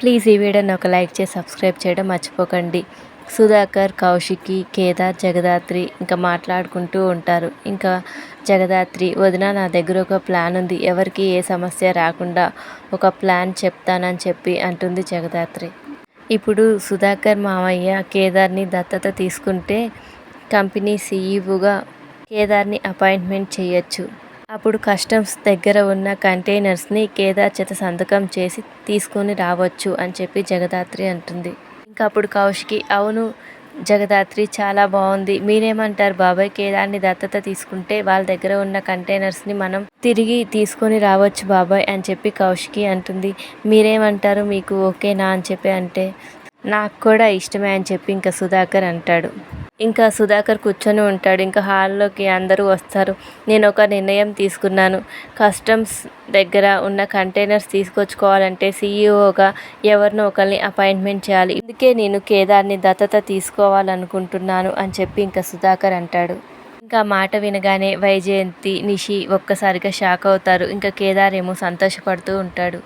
Please ఈ వీడియోని ఒక లైక్ చేసి సబ్స్క్రైబ్ చేయడం మర్చిపోకండి. సుధాకర్ కౌశికి కేదార్ జగదాత్రి ఇంకా మాట్లాడుకుంటూ ఉంటారు. ఇంకా జగదాత్రి వదిన నా దగ్గర ఒక ప్లాన్ ఉంది. ఎవరికి ఏ సమస్య రాకుండా ఒక ప్లాన్ చెప్తానని చెప్పి అంటుంది జగదాత్రి. ఇప్పుడు సుధాకర్ మామయ్య కేదార్ని దత్తత తీసుకుంటే కంపెనీ సీఈఓగా కేదార్ని అపాయింట్మెంట్ చేయొచ్చు. అప్పుడు కస్టమ్స్ దగ్గర ఉన్న కంటైనర్స్ని కేదార్ చేత సంతకం చేసి తీసుకొని రావచ్చు అని చెప్పి జగదాత్రి అంటుంది. ఇంకా అప్పుడు కౌశికి అవును జగదాత్రి చాలా బాగుంది. మీరేమంటారు బాబాయ్? కేదార్ని దత్తత తీసుకుంటే వాళ్ళ దగ్గర ఉన్న కంటైనర్స్ని మనం తిరిగి తీసుకొని రావచ్చు బాబాయ్ అని చెప్పి కౌశికి అంటుంది. మీరేమంటారు? మీకు ఓకేనా అని చెప్పి అంటే నాకు కూడా ఇష్టమే అని చెప్పి ఇంకా సుధాకర్ అంటాడు. ఇంకా సుధాకర్ కూర్చొని ఉంటాడు. ఇంకా హాల్లోకి అందరూ వస్తారు. నేను ఒక నిర్ణయం తీసుకున్నాను. కస్టమ్స్ దగ్గర ఉన్న కంటైనర్స్ తీసుకొచ్చుకోవాలంటే సీఈఓగా ఎవరినో ఒకరిని అపాయింట్మెంట్ చేయాలి. అందుకే నేను కేదార్ని దత్తత తీసుకోవాలనుకుంటున్నాను అని చెప్పి ఇంకా సుధాకర్ అంటాడు. ఇంకా మాట వినగానే వైజయంతి నిషి ఒక్కసారిగా షాక్ అవుతారు. ఇంకా కేదార్ ఏమో సంతోషపడుతూ ఉంటాడు.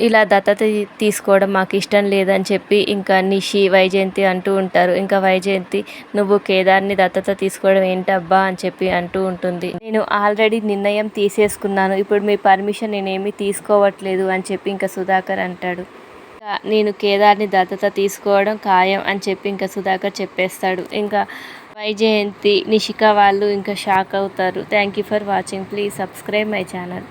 ఇలా దత్తత తీసుకోవడం మాకు ఇష్టం లేదని చెప్పి ఇంకా నిషి వైజయంతి అంటూ ఉంటారు. ఇంకా వైజయంతి నువ్వు కేదార్ని దత్తత తీసుకోవడం ఏంటబ్బా? అని చెప్పి అంటూ ఉంటుంది. నేను ఆల్రెడీ నిర్ణయం తీసేసుకున్నాను. ఇప్పుడు మీ పర్మిషన్ నేనేమి తీసుకోవట్లేదు అని చెప్పి ఇంకా సుధాకర్ అంటాడు. నేను కేదార్ని దత్తత తీసుకోవడం ఖాయం అని చెప్పి ఇంకా సుధాకర్ చెప్పేస్తాడు. ఇంకా వైజయంతి నిషిక వాళ్ళు ఇంకా షాక్ అవుతారు. Thank you for watching. Please subscribe my channel.